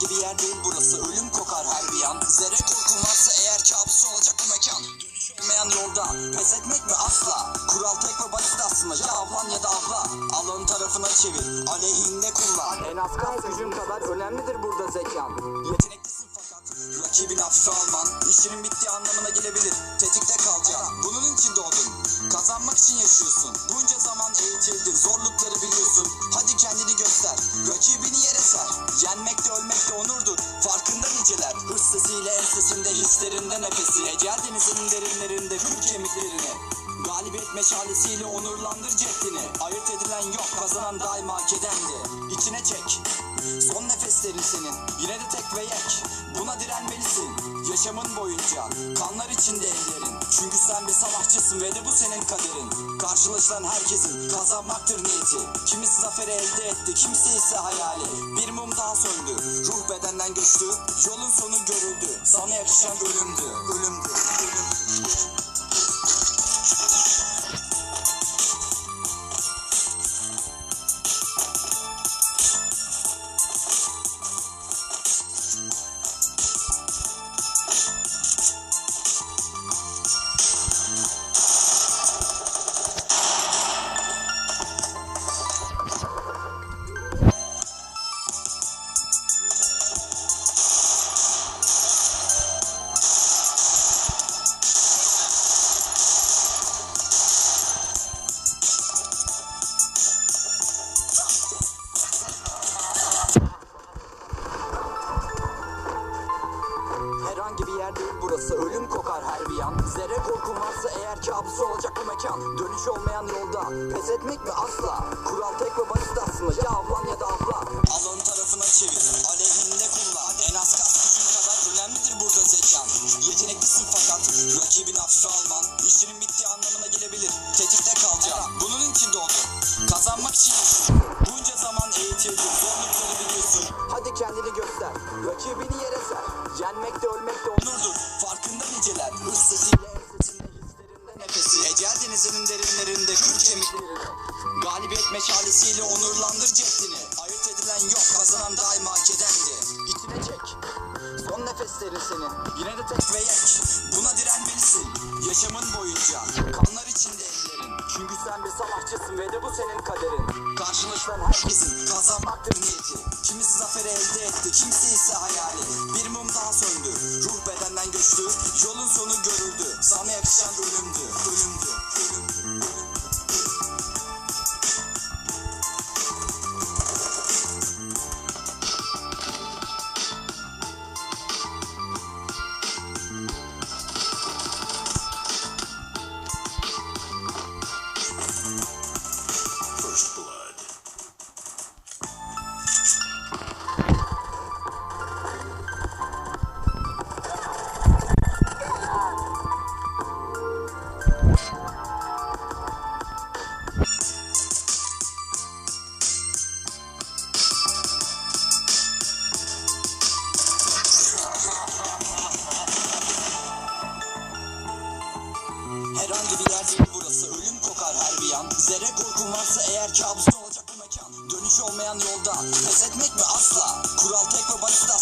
Bir yer değil burası. Ölüm kokar her bir yan Zerre korkun varsa eğer kabusu olacak bu mekan. Dönüş olmayan yolda. Pes etmek mi? Asla. Kural tek ve basit aslında. Ya avlan ya da avla Alanın tarafına çevir. Aleyhinde kullan. En az kas gücün kadar önemlidir burada zekan. Yeteneklisin fakat. Rakibin hafife alman işinin bittiği anlamına gelebilir. Tetikte kalacaksın bunun için doğdun Kazanmak için yaşıyorsun. Bunca zaman eğitildin zorlukları biliyorsun. Hadi kendini göster. Rakibini yere ser. Yenmek de ölmek de onurdur. Farkında niceler? Hırs sesiyle ensesinde hislerinde nefesi. Ecel denizinin derinlerinde kır kemiklerini. Galibiyet meşalesiyle onurlandır ceddini. Ayırt edilen yok kazanan daima hak edendi İçine çek. Son nefeslerin senin. Yine de tek ve yek. Buna direnmelisin. Yaşamın boyunca. Kanlar içinde ellerin. Çünkü sen bir savaşçısın ve de bu senin kaderin. Karşılaşılan herkesin kazanmaktır niyeti. Kimisi zaferi elde etti kimisi ise hayali. Bir mum daha söndü. Ruh bedenden göçtü. Yolun sonu görüldü. Sana yakışan ölümdü. Ölümdü. Ölüm Rakibini hafife alman işinin bittiği anlamına gelebilir. Tetikte kalacaksın Bunun için doğdun Kazanmak için Bunca zaman eğitildin Zorlukları biliyorsun. Hadi kendini göster. Rakibini yere ser. Yenmek de ölmek de onurdur Farkında niceler. Hırs sesiyle nefesi. Ecel denizinin derinlerinde kır kemiklerini Galibiyet meşalesiyle onurlandır ceddini. Ayırt edilen yok. Kazanan daima hak edendi İçine Son nefeslerin senin. Yine de tek ve yek Direnmelisin Yaşamın boyunca. Kanlar içinde ellerin. Çünkü sen bir savaşçısın ve de bu senin kaderin. Karşılaşılan herkesin kazanmaktır niyeti. Kimisi zaferi elde etti kimisi ise hayali. Bir mum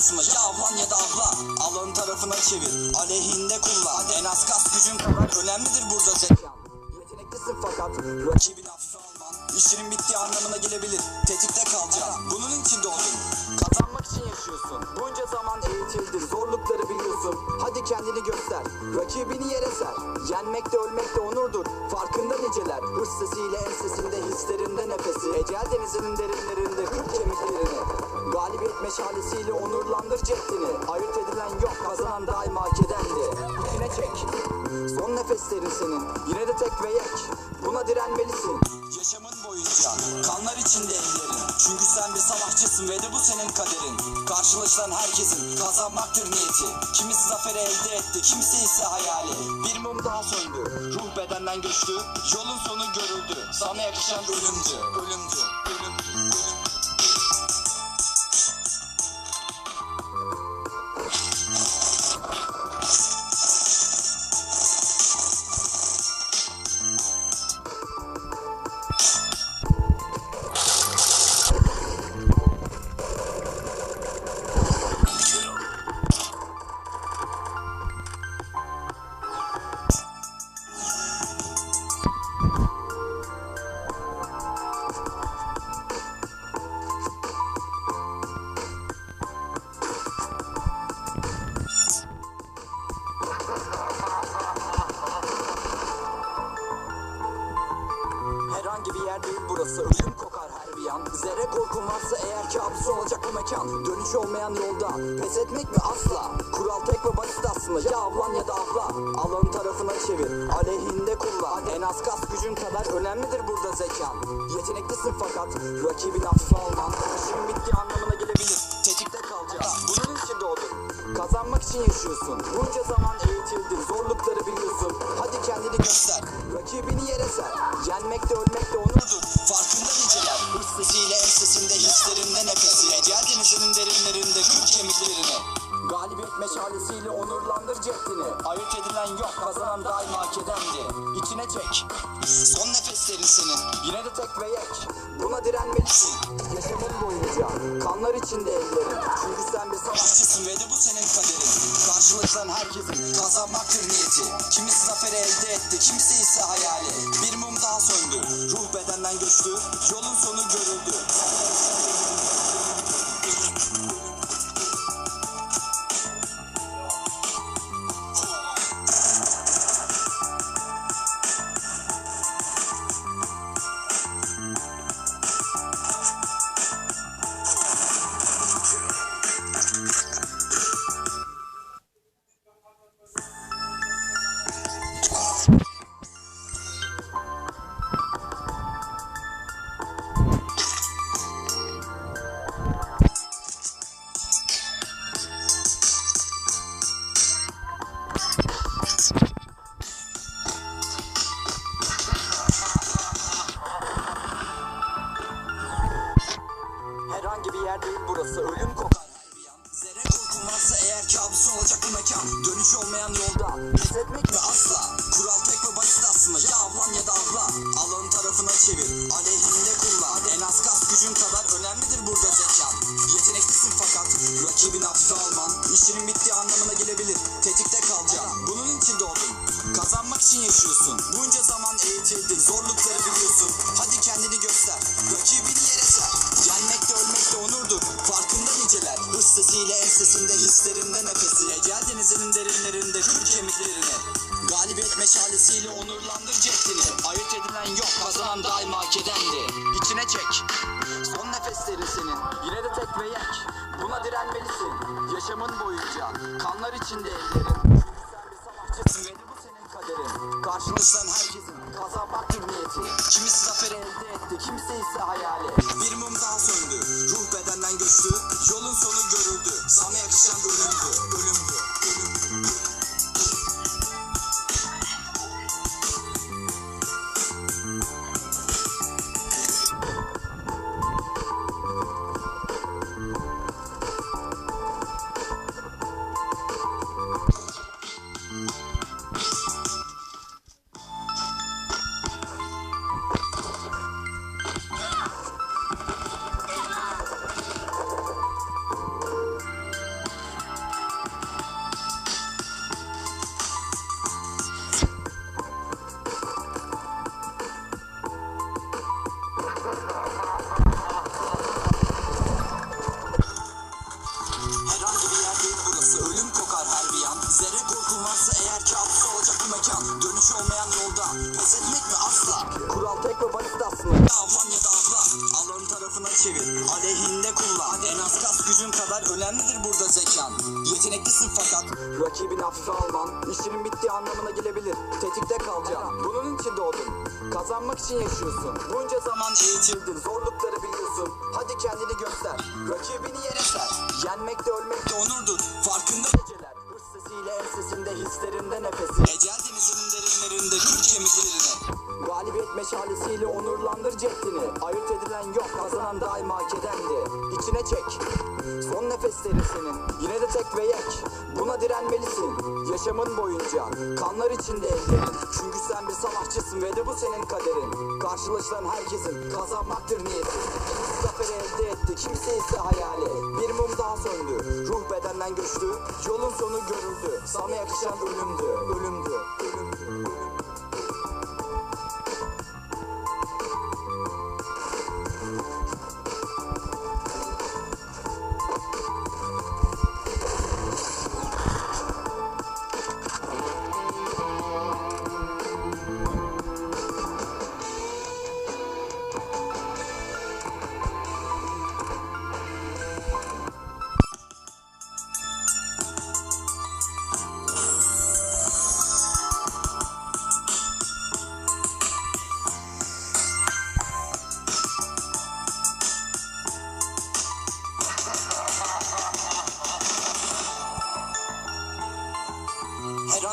aslında Ya avlan ya da avla Alanın tarafına çevir Aleyhinde kullan. En az kas gücün kadar önemlidir burada zekan Yeteneklisin fakat Rakibini hafife alman işinin bittiği anlamına gelebilir. Tetikte kalacaksın. Bunun için doğdun Kazanmak için yaşıyorsun. Bunca zaman eğitildin Zorlukları biliyorsun. Hadi kendini göster. Rakibini yere ser. Yenmek de ölmek de onurdur. Farkında niceler. Hırs sesiyle ensesinde hislerinde nefesi. Ecel denizinin derinlerinde kır kemiklerini Galibiyet meşalesiyle onurlandır ceddini. Ayırt edilen yok kazanan daima hak edendi İçine çek. Son nefeslerin senin. Yine de tek ve yek. Buna direnmelisin. Yaşamın boyunca Kanlar içinde ellerin. Çünkü sen bir savaşçısın ve de bu senin kaderin. Karşılaşılan herkesin kazanmaktır niyeti. Kimisi zaferi elde etti kimisi ise hayali. Bir mum daha söndü. Ruh bedenden göçtü Yolun sonu görüldü. Sana yakışan ölümdü Ölümdü Ölümdü olmayan yolda. Pes etmek mi? Asla. Kural tek ve basit aslında. Ya avlan ya da avla Alanın tarafına çevir. Aleyhinde kullan. En az kas gücün kadar önemlidir burada zekan. Yeteneklisin fakat Rakibin hafife alman İşin bittiği anlamına gelebilir. Tetikte kalacaksın Bunun için doğdun. Kazanmak için yaşıyorsun. Bunca zaman eğitildin Zorlukları biliyorsun. Hadi kendini göster Rakibini yere ser Yenmek de ölmek de onurdur Farkında niceler. Hırs sesiyle ensesinde Hislerinde nefesi Ecel denizinin derinlerinde Kır kemiklerini Galibiyet meşalesiyle onurlandır ceddini Ayırt edilen yok kazanan daima hak edendi İçine çek. Son nefeslerin senin. Yine de tek ve yek. Buna direnmelisin Kanlar içinde ellerin Çünkü sen bir savaşçısın ve de bu senin kaderin. Karşılaşılan herkesin kazanmaktır niyeti Kimisi zaferi elde etti kimisi ise hayali. Bir mum daha söndü. Ruh bedenden göçtü Yolun sonu görüldü bu mekan Dönüş olmayan yolda. Pes etmek mi? Asla. Kural tek ve basit aslında. Ya avlan ya da avla Alanın tarafına çevir. Aleyhinde kullan. En az kas gücün kadar önemlidir burada zekan Yeteneklisin fakat Rakibin hafife alman İşinin bittiği anlamına gelebilir. Tetikte kalacaksın. Bunun için doğdun. Kazanmak için yaşıyorsun. Bunca zaman eğitildin. Zorlukları biliyorsun. Hadi kendini göster. Rakibini yere ser. Yenmek de ölmek de onurdur. Farkında Hırs sesiyle ensesinde Hislerinde nefesi Ecel denizinin derinlerinde Kır kemiklerini Galibiyet meşalesiyle onurlandır ceddini Ayırt edilen yok kazanan daima hak edendi İçine çek Son nefeslerin senin. Yine de tek ve yek Buna direnmelisin. Yaşamın boyunca Kanlar içinde ellerin. Çünkü sen bu senin kaderin Karşılaşılan herkesin kazanmaktır niyeti. Kimisi zaferi elde etti kimisi ise hayali. Bir mum daha söndü Ruh bedenden göçtü Sana yakışan ölümdü Ölümdü mekan Dönüş olmayan yolda Pes etmek mi asla? Kural tek ve basit aslında. Ya avlan ya da avla Alanın tarafına çevir. Aleyhinde kullan. En az kas gücün kadar önemlidir burada zekan. Yeteneklisin fakat. Rakibini hafife alman işinin bittiği anlamına gelebilir. Tetikte kalacaksın Bunun için doğdun. Kazanmak için yaşıyorsun. Bunca zaman eğitildin Zorlukları biliyorsun. Hadi kendini göster. Rakibini yere ser. Yenmek de ölmek de onurdur. Farkında geceler. Hırs sesiyle ensesinde Hislerinde nefesi Galibiyet meşalesiyle onurlandır ceddini. Ayırt edilen yok kazanan daima hak edendi İçine çek Son nefeslerin senin. Yine de tek ve yek Buna direnmelisin. Yaşamın boyunca Kanlar içinde ellerin. Çünkü sen bir savaşçısın ve de bu senin kaderin. Karşılaşılan herkesin kazanmaktır niyeti. Kimisi zaferi elde etti kimse ise hayali. Bir mum daha söndü Ruh bedenden göçtü. Yolun sonu görüldü. Sana yakışan Ölümdü Ölümdü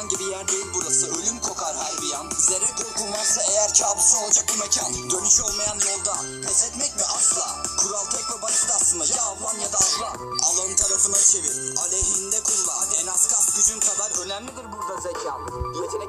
herhangi bir yer değil burası. Ölüm kokar her bir yan Zerre korkun varsa eğer kabusun olacak bir mekan. Dönüş olmayan yolda. Pes etmek mi? Asla. Kural tek ve basit aslında. Ya ablam ya da ablam Alanın tarafına çevir. Aleyhinde kullan. En az kas gücün kadar önemlidir burada zeka Yetenek